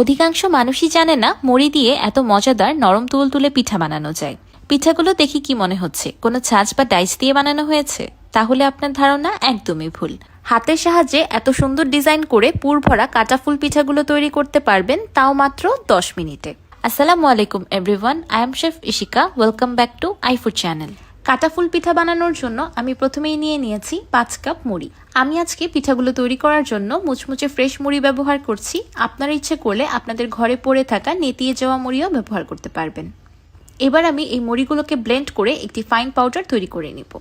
অধিকাংশ মানুষই জানে না মুড়ি দিয়ে এত মজাদার নরম তুলতুলে পিঠা বানানো যায়। পিঠাগুলো দেখি কি মনে হচ্ছে? কোনো ছাঁচ বা ডাইস দিয়ে বানানো হয়েছে? তাহলে আপনার ধারণা একদমই ভুল। হাতের সাহায্যে এত সুন্দর ডিজাইন করে পুর ভরা কাটা ফুল পিঠাগুলো তৈরি করতে পারবেন তাও মাত্র দশ মিনিটে। আসসালামু আলাইকুম everyone I am chef Ishika welcome back to iFood channel কাটা ফুল পিঠা বানানোর জন্য আমি প্রথমেই নিয়ে নিয়েছি পাঁচ কাপ মুড়ি। আমি আজকে পিঠাগুলো তৈরি করার জন্য মুচমুচে ফ্রেশ মুড়ি ব্যবহার করছি। আপনার ইচ্ছে করলে আপনাদের ঘরে পড়ে থাকা নেতিয়ে যাওয়া মুড়িও ব্যবহার করতে পারবেন। এবার আমি এই মুড়িগুলোকে ব্লেন্ড করে একটি ফাইন পাউডার তৈরি করে নিব।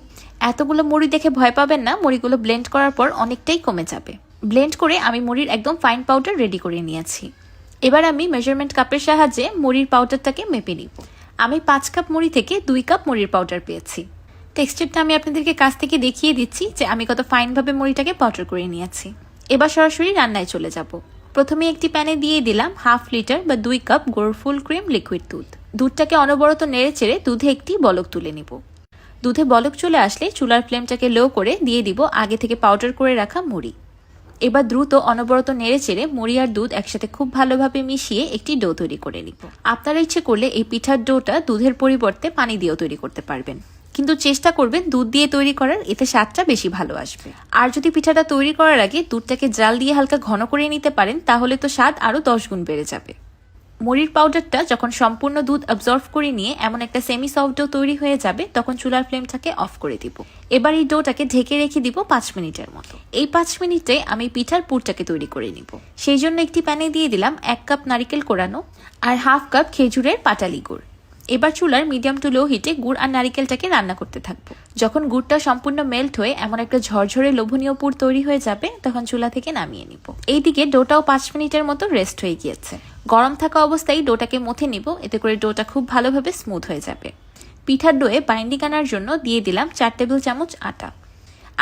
এতগুলো মুড়ি দেখে ভয় পাবেন না, মুড়িগুলো ব্লেন্ড করার পর অনেকটাই কমে যাবে। ব্লেন্ড করে আমি মুড়ির একদম ফাইন পাউডার রেডি করে নিয়েছি। এবার আমি মেজারমেন্ট কাপের সাহায্যে মুড়ির পাউডারটাকে মেপে নিব। আমি পাঁচ কাপ মুড়ি থেকে দুই কাপ মুড়ির পাউডার পেয়েছি। টেক্সচারটা আমি আপনাদেরকে কাছ থেকে দেখিয়ে দিচ্ছি যে আমি কত ফাইনভাবে মুড়িটাকে পাউডার করে নিয়েছি। এবার সরাসরি রান্নায় চলে যাব। প্রথমে একটি প্যানে দিয়ে দিলাম হাফ লিটার বা দুই কাপ গরুর ফুল ক্রিম লিকুইড দুধ। দুধটাকে অনবরত নেড়ে চেড়ে দুধে একটি বলক তুলে নিব। দুধে বলক চলে আসলে চুলার ফ্লেমটাকে লো করে দিয়ে দিব আগে থেকে পাউডার করে রাখা মুড়ি। এবার দ্রুত অনবরত নেড়ে চেড়ে মুড়ি আর দুধ একসাথে খুব ভালোভাবে মিশিয়ে একটি ডো তৈরি করে নিব। আপনারা ইচ্ছে করলে এই পিঠার ডোটা দুধের পরিবর্তে পানি দিয়েও তৈরি করতে পারবেন। কিন্তু চেষ্টা করবেন দুধ দিয়ে তৈরি করার, এতে স্বাদটা বেশি ভালো আসবে। আর যদি পিঠাটা তৈরি করার আগে দুধটাকে জাল দিয়ে হালকা ঘন করে নিতে পারেন, তাহলে তো স্বাদ আরও দশ গুণ বেড়ে যাবে। মুড়ির পাউডারটা যখন সম্পূর্ণ দুধ অবজর্ভ করে নিয়ে এমন একটা সেমি সফট ডো তৈরি হয়ে যাবে, তখন চুলার ফ্লেমটাকে অফ করে দিব। এবার এই ডোটাকে ঢেকে রেখে দিব পাঁচ মিনিটের মতো। এই পাঁচ মিনিটে আমি পিঠার পুরটাকে তৈরি করে নিব। সেই জন্য একটি প্যানে দিয়ে দিলাম এক কাপ নারিকেল কোরানো আর হাফ কাপ খেজুরের পাটালি গুড়। এবার চুলার মিডিয়াম টু লো হিটে গুড় আর নারিকেলটাকে রান্না করতে থাকব। যখন গুড়টা সম্পূর্ণ মেল্ট হয়ে এমন একটা ঝরঝরে লোভনীয় পুর তৈরি হয়ে যাবে, তখন চুলা থেকে নামিয়ে নিব। এইদিকে ডোটাও পাঁচ মিনিটের মতো রেস্ট হয়ে গিয়েছে। গরম থাকা অবস্থায় ডোটাকে মথে নিব, এতে করে ডোটা খুব ভালোভাবে স্মুথ হয়ে যাবে। পিঠার ডোয়ে বাইন্ডিং আনার জন্য দিয়ে দিলাম চার টেবিল চামচ আটা।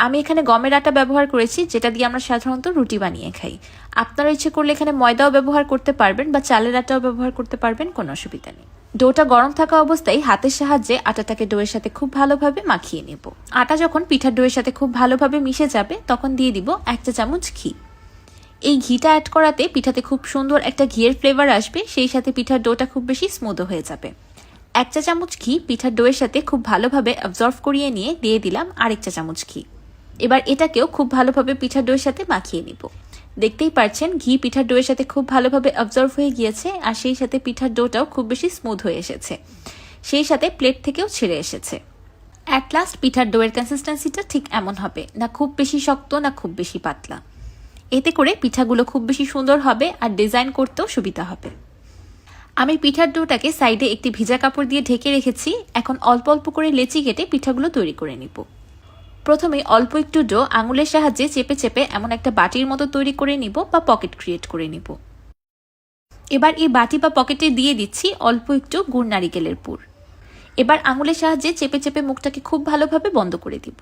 আমি এখানে গমের আটা ব্যবহার করেছি, যেটা দিয়ে আমরা সাধারণত রুটি বানিয়ে খাই। আপনারা ইচ্ছে করলে এখানে ময়দাও ব্যবহার করতে পারবেন বা চালের আটাও ব্যবহার করতে পারবেন, কোনো অসুবিধা নেই। ডোটা গরম থাকা অবস্থায় হাতের সাহায্যে আটাটাকে ডোয়ের সাথে খুব ভালোভাবে মাখিয়ে নেব। আটা যখন পিঠার ডোয়ের সাথে খুব ভালোভাবে মিশে যাবে, তখন দিয়ে দিব এক চা চামচ ঘি। এই ঘিটা অ্যাড করাতে পিঠাতে খুব সুন্দর একটা ঘিয়ের ফ্লেভার আসবে, সেই সাথে পিঠার ডোটা খুব বেশি স্মুথও হয়ে যাবে। এক চা চামচ ঘি পিঠার ডোয়ের সাথে খুব ভালোভাবে অবজর্ভ করিয়ে নিয়ে দিয়ে দিলাম আরেক চা চামচ ঘি। এবার এটাকেও খুব ভালোভাবে পিঠার ডোয়ের সাথে মাখিয়ে নিব। দেখতেই পারছেন, ঘি পিঠার ডোয়ের সাথে খুব ভালোভাবে অবজর্ভ হয়ে গিয়েছে, আর সেই সাথে পিঠার ডোটাও খুব বেশি স্মুথ হয়ে এসেছে। সেই সাথে প্লেট থেকেও ছেড়ে এসেছে। অ্যাট লাস্ট পিঠার ডোয়ের কনসিস্টেন্সিটা ঠিক এমন হবে, না খুব বেশি শক্ত, না খুব বেশি পাতলা। এতে করে পিঠাগুলো খুব বেশি সুন্দর হবে, আর ডিজাইন করতেও সুবিধা হবে। আমি পিঠার ডোটাকে সাইডে একটি ভিজা কাপড় দিয়ে ঢেকে রেখেছি, এখন অল্প অল্প করে লেচি কেটে পিঠাগুলো তৈরি করে নিব। প্রথমে অল্প একটু ডো আঙুলের সাহায্যে চেপে চেপে এমন একটা বাটির মতো তৈরি করে নিব বা পকেট ক্রিয়েট করে নিব। এবার এই বাটি বা পকেটে দিয়ে দিচ্ছি অল্প একটু গুড় নারিকেলের পুর। এবার আঙুলের সাহায্যে চেপে চেপে মুখটাকে খুব ভালোভাবে বন্ধ করে দিব।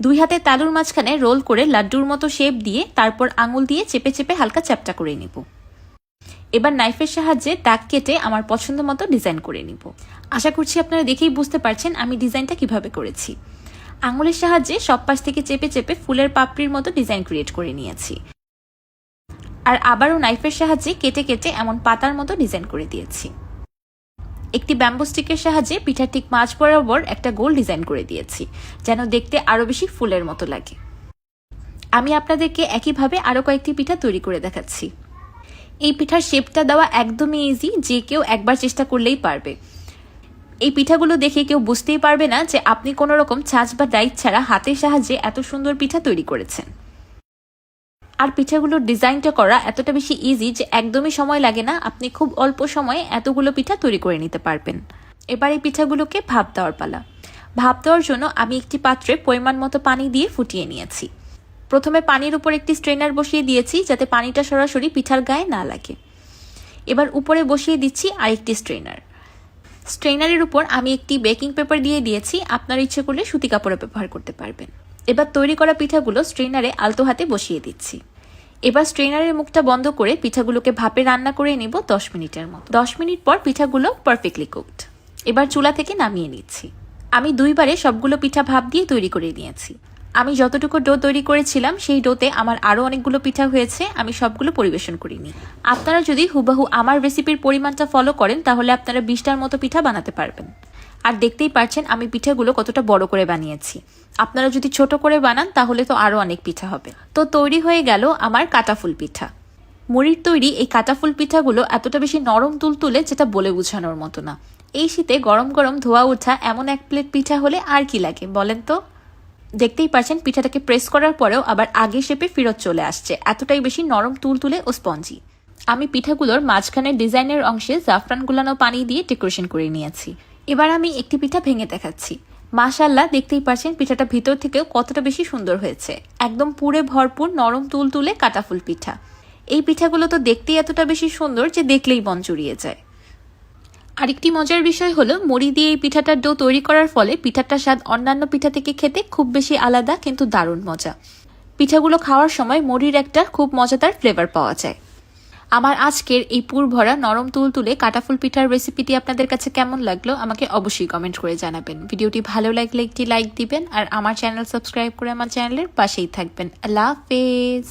দুই হাতে তালুর মাঝখানে রোল করে লাড্ডুর মতো শেপ দিয়ে তারপর আঙুল দিয়ে চেপে চেপে হালকা চ্যাপটা করে নিব। এবার নাইফের সাহায্যে দাগ কেটে আমার পছন্দ মতো ডিজাইন করে নিব। আশা করছি আপনারা দেখেই বুঝতে পারছেন আমি ডিজাইনটা কীভাবে করেছি। আঙুলের সাহায্যে সব পাশ থেকে চেপে চেপে ফুলের পাপড়ির মতো ডিজাইন ক্রিয়েট করে নিয়েছি। আর আবারও নাইফের সাহায্যে কেটে কেটে এমন পাতার মতো ডিজাইন করে দিয়েছি। একটি ব্যাম্বো স্টিকের সাহায্যে পিঠার ঠিক মাঝ বরাবর একটা গোল ডিজাইন করে দিয়েছি, যেন দেখতে আরও বেশি ফুলের মতো লাগে। আমি আপনাদেরকে একইভাবে আরও কয়েকটি পিঠা তৈরি করে দেখাচ্ছি। এই পিঠার শেপটা দেওয়া একদমই ইজি যে কেউ একবার চেষ্টা করলেই পারবে। এই পিঠাগুলো দেখে কেউ বুঝতেই পারবে না যে আপনি কোনো রকম ছাঁচ বা ডাইট ছাড়া হাতের সাহায্যে এত সুন্দর পিঠা তৈরি করেছেন। আর পিঠাগুলোর ডিজাইনটা করা এতটা বেশি ইজি যে একদমই সময় লাগে না, আপনি খুব অল্প সময়ে এতগুলো পিঠা তৈরি করে নিতে পারবেন। এবার এই পিঠাগুলোকে ভাপ দেওয়ার পালা। ভাপ দেওয়ার জন্য আমি একটি পাত্রে পরিমাণ মতো পানি দিয়ে ফুটিয়ে নিয়েছি। প্রথমে পানির উপর একটি স্ট্রেনার বসিয়ে দিয়েছি যাতে পানিটা সরাসরি পিঠার গায়ে না লাগে। এবার উপরে বসিয়ে দিচ্ছি আরেকটি স্ট্রেনার স্ট্রেনারের উপর আমি একটি বেকিং পেপার দিয়ে দিয়েছি। আপনার ইচ্ছে করলে সুতি কাপড়ে ব্যবহার করতে পারবেন। এবার তৈরি করা পিঠাগুলো স্ট্রেনারে আলতো হাতে বসিয়ে দিচ্ছি। এবার স্ট্রেনারের মুখটা বন্ধ করে পিঠাগুলোকে ভাপে রান্না করে নেব দশ মিনিটের মতো। দশ মিনিট পর পিঠাগুলো পারফেক্টলি কুকড এবার চুলা থেকে নামিয়ে নিচ্ছি। আমি দুইবারে সবগুলো পিঠা ভাপ দিয়ে তৈরি করে নিয়েছি। আমি যতটুকু ডো তৈরি করেছিলাম, সেই ডোতে আমার আরও অনেকগুলো পিঠা হয়েছে, আমি সবগুলো পরিবেশন করিনি। আপনারা যদি হুবাহু আমার রেসিপির পরিমাণটা ফলো করেন, তাহলে আপনারা বিশটার মতো পিঠা বানাতে পারবেন। আর দেখতেই পারছেন, আমি পিঠাগুলো কতটা বড় করে বানিয়েছি। আপনারা যদি ছোট করে বানান, তাহলে তো আরও অনেক পিঠা হবে। তো তৈরি হয়ে গেল আমার কাটাফুল পিঠা। মুড়ির তৈরি এই কাটাফুল পিঠাগুলো এতটা বেশি নরম তুলতুলে, যেটা বলে বোঝানোর মতো না। এই শীতে গরম গরম ধোয়া ওঠা এমন এক প্লেট পিঠা হলে আর কি লাগে, বলেন তো? দেখতেই পাচ্ছেন পিঠাটাকে প্রেস করার পরেও আবার আগে শেপে ফেরত চলে আসছে। এতটাই বেশি নরম তুলতুলে ও স্পঞ্জি আমি পিঠাগুলোর মাঝখানের ডিজাইনের অংশে জাফরান গুলানো পানি দিয়ে ডেকোরেশন করে নিয়েছি। এবার আমি একটি পিঠা ভেঙে দেখাচ্ছি। মাশাল্লাহ দেখতেই পাচ্ছেন পিঠাটা ভিতর থেকেও কতটা বেশি সুন্দর হয়েছে। একদম পুরে ভরপুর নরম তুলতুলে কাটাফুল পিঠা। এই পিঠাগুলো তো দেখতেই এতটা বেশি সুন্দর যে দেখলেই মন জুড়িয়ে যায়। আরেকটি মজার বিষয় হলো, মুড়ি দিয়ে এই পিঠাটার ডো তৈরি করার ফলে পিঠাটার স্বাদ অন্যান্য পিঠা থেকে খেতে খুব বেশি আলাদা কিন্তু দারুণ মজা। পিঠাগুলো খাওয়ার সময় মুড়ির একটা খুব মজাদার ফ্লেভার পাওয়া যায়। আমার আজকের এই পুর ভরা নরম তুল তুলে কাটাফুল পিঠার রেসিপিটি আপনাদের কাছে কেমন লাগল আমাকে অবশ্যই কমেন্ট করে জানাবেন। ভিডিওটি ভালো লাগলে একটি লাইক দিবেন আর আমার চ্যানেল সাবস্ক্রাইব করে আমার চ্যানেলের পাশেই থাকবেন। আল্লাহ হাফেজ।